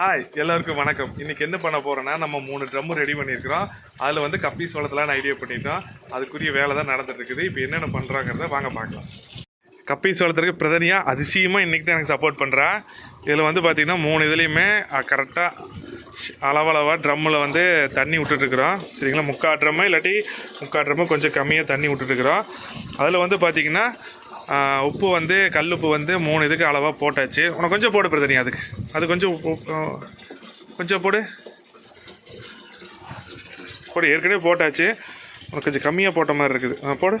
Hi எல்லாருக்கும் வணக்கம். இன்றைக்கி என்ன பண்ண போகிறோன்னா நம்ம மூணு ட்ரம்மு ரெடி பண்ணியிருக்கிறோம். அதில் வந்து கப்பி சோளத்தெலாம் ஐடியா பண்ணிட்டோம். அதுக்குரிய வேலை தான் நடந்துட்டுருக்குது. இப்போ என்னென்ன பண்ணுறாங்கிறத வாங்க பார்க்கலாம். கப்பி சோளத்திற்கு பிரதனியாக அதிசயமாக இன்றைக்கி தான் எனக்கு சப்போர்ட் பண்ணுறா இதில் வந்து பார்த்திங்கன்னா மூணு இதுலேயுமே கரெக்டாக அளவளவாக ட்ரம்மில் வந்து தண்ணி விட்டுட்டுருக்குறோம். சரிங்களா? முக்கால் ட்ரம்மு இல்லாட்டி முக்கால் ட்ரம்மு கொஞ்சம் கம்மியாக தண்ணி விட்டுட்டுருக்குறோம். அதில் வந்து பார்த்திங்கன்னா உப்பு வந்து கல் உப்பு வந்து மூணு இதுக்கு அளவாக போட்டாச்சு. உனக்கு கொஞ்சம் போடு பிரதனி அதுக்கு. அது கொஞ்சம் உப்பு கொஞ்சம் போடு. போடு ஏற்கனவே போட்டாச்சு. உனக்கு கொஞ்சம் கம்மியாக போட்ட மாதிரி இருக்குது. ஆ, போடு.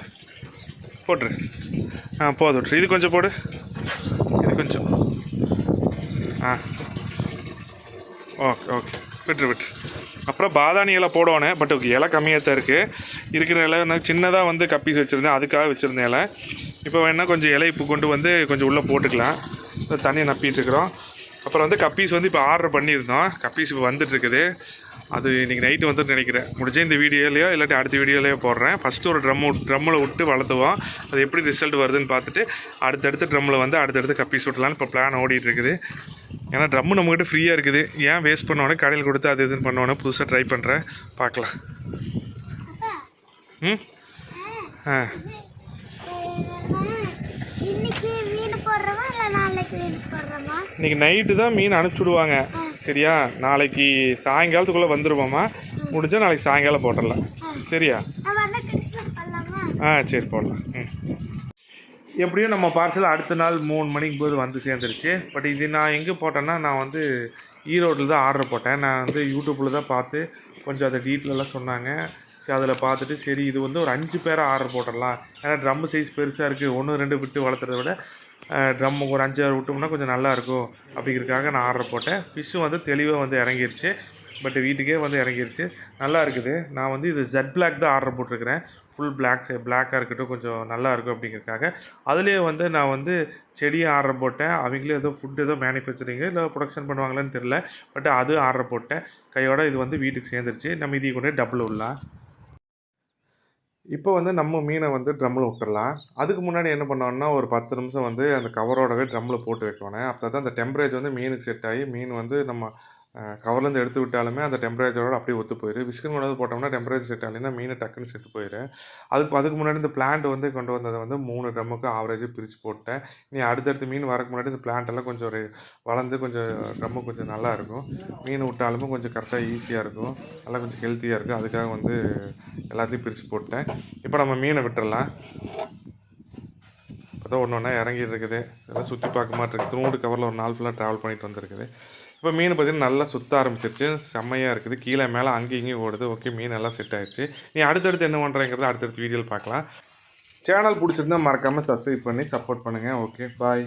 போட்டுரு. ஆ போதும். விட்ரு. இது கொஞ்சம் போடு. இது கொஞ்சம். ஆ. Okay okay. விட்டுரு விட்டுரு. அப்புறம் பாதாணி இலை போடணும் பட் இலை கம்மியாக தான் இருக்குது இருக்கிற இலை நான் சின்னதாக வந்து கப்பீஸ் வச்சுருந்தேன். அதுக்காக வச்சுருந்தேன் இலை. இப்போ வேணால் கொஞ்சம் இலை இப்போ கொண்டு வந்து கொஞ்சம் உள்ளே போட்டுக்கலாம். தண்ணியை நப்பிட்டு இருக்கிறோம். அப்புறம் வந்து கப்பீஸ் வந்து இப்போ ஆர்டர் பண்ணியிருந்தோம். கப்பீஸ் இப்போ வந்துட்டு இருக்குது. அது இன்றைக்கி நைட்டு வந்து நினைக்கிறேன். முடிஞ்ச இந்த வீடியோலையோ இல்லாட்டி அடுத்த வீடியோலையோ போடுறேன். ஃபஸ்ட்டு ஒரு ட்ரம் ட்ரம்மில் விட்டு வளர்த்துவோம். அது எப்படி ரிசல்ட் வருதுன்னு பார்த்துட்டு அடுத்தடுத்து ட்ரம்மில் வந்து அடுத்தடுத்து கப்பீஸ் விட்டலான்னு இப்போ பிளான் ஓடிட்டு இருக்குது ஏன்னா ட்ரம்மு நம்மகிட்ட ஃப்ரீயாக இருக்குது. ஏன் வேஸ்ட் பண்ணோன்னே கடையில் கொடுத்து அது இதுன்னு பண்ணோன்னே புதுசாக ட்ரை பண்ணுறேன் பார்க்கலாம். ம்? ஆ இன்னைக்கு மீன் போடுறோமா இன்னைக்கு நைட்டு தான் மீன் அனுப்பிச்சி விடுவாங்க சரியா? நாளைக்கு சாயங்காலத்துக்குள்ளே வந்துடுவோம்மா முடிஞ்சால் நாளைக்கு சாயங்காலம் போட்டுடலாம். சரியா? ஆ சரி போடலாம். ம். எப்படியும் நம்ம பார்சல் அடுத்த நாள் மூணு மணிக்கு போது வந்து சேர்ந்துருச்சு. பட் இது நான் எங்கே போட்டேன்னா நான் வந்து ஈரோட்டில் தான் ஆர்டர் போட்டேன். நான் வந்து யூடியூப்பில் தான் பார்த்து கொஞ்சம் அதை டீட்டெயிலெலாம் சொன்னாங்க. சரி அதில் பார்த்துட்டு சரி இது வந்து ஒரு அஞ்சு பேரை ஆர்டர் போட்டுடலாம். ஏன்னா ட்ரம் சைஸ் பெருசாக இருக்குது ஒன்று ரெண்டு விட்டு வளர்த்துறத விட ட்ரம் ஒரு அஞ்சு ஆறு விட்டோம்னா கொஞ்சம் நல்லாயிருக்கும் அப்படிங்கிறதுக்காக நான் ஆர்டர் போட்டேன். ஃபிஷ்ஷும் வந்து தெளிவாக வந்து இறங்கிருச்சு. பட் வீட்டுக்கே வந்து இறங்கிருச்சு. நல்லா இருக்குது. நான் வந்து இது ஜெட் பிளாக் தான் ஆர்டர் போட்டிருக்கிறேன். ஃபுல் பிளாக் பிளாக்காக இருக்கட்டும் கொஞ்சம் நல்லா இருக்கும் அப்படிங்கிறதுக்காக. அதுலேயே வந்து நான் வந்து செடியை ஆர்டர் போட்டேன். அவங்களே ஏதோ ஃபுட் ஏதோ மேனுஃபேக்சரிங் இல்லை ப்ரொடக்ஷன் பண்ணுவாங்களான்னு தெரில பட் அது ஆர்டர் போட்டேன். கையோட இது வந்து வீட்டுக்கு சேர்ந்துருச்சு. நம்ம இதை கொண்டு டபுள் விடலாம். இப்போ வந்து நம்ம மீனை வந்து ட்ரம்மில் விட்டுடலாம் அதுக்கு முன்னாடி என்ன பண்ணோன்னா ஒரு பத்து நிமிஷம் வந்து அந்த கவரோடவே ட்ரம்மில் போட்டு வைக்கணும். அப்போ தான் அந்த டெம்பரேச்சர் வந்து மீனுக்கு செட் ஆகி மீன் வந்து நம்ம கவர்லேருந்து எடுத்து விட்டாலுமே அந்த டெம்பரேச்சரோட அப்படியே ஒத்து போயிடும் விஸ்கின் கொண்டு வந்து போட்டோம்னா டெம்பரேச்சர் செட் ஆகலைன்னா மீன் டக்குன்னு செத்து போயிடும் அதுக்கு அதுக்கு முன்னாடி இந்த பிளான்ட் வந்து கொண்டு வந்ததை வந்து மூணு ட்ரம்முக்கு ஆவரேஜாக பிரித்து போட்டேன். நீ அடுத்தடுத்து மீன் வரக்கு முன்னாடி இந்த plant எல்லாம் கொஞ்சம் ஒரு வளர்ந்து கொஞ்சம் ட்ரம்மு கொஞ்சம் நல்லா இருக்கும். மீன் விட்டாலுமே கொஞ்சம் கரெக்டாக ஈஸியாக இருக்கும். நல்லா கொஞ்சம் ஹெல்த்தியாக இருக்கும் அதுக்காக வந்து எல்லாத்தையும் பிரித்து போட்டேன். இப்போ நம்ம மீனை விட்டுடலாம் இப்போ ஒன்று ஒன்றா இறங்கிட்டு இருக்குது. இதெல்லாம் சுற்றி பார்க்க மாட்டேங்குது. திருமூடு கவரில் ஒரு நாள் ஃபுல்லாக ட்ராவல் பண்ணிட்டு வந்திருக்குது. இப்போ மீன் பார்த்தீங்கன்னா நல்லா சுத்த ஆரம்பிச்சிருச்சு. செம்மையாக இருக்குது. கீழே மேலே அங்கேயும் இங்கேயும் ஓடுது. ஓகே மீன் எல்லாம் செட் ஆயிடுச்சு. நீ அடுத்தடுத்து என்ன பண்ணுறேங்கிறத அடுத்தடுத்து வீடியோவில் பார்க்கலாம். சேனல் பிடிச்சிருந்தா மறக்காமல் சப்ஸ்கிரைப் பண்ணி சப்போர்ட் பண்ணுங்கள் ஓகே பாய்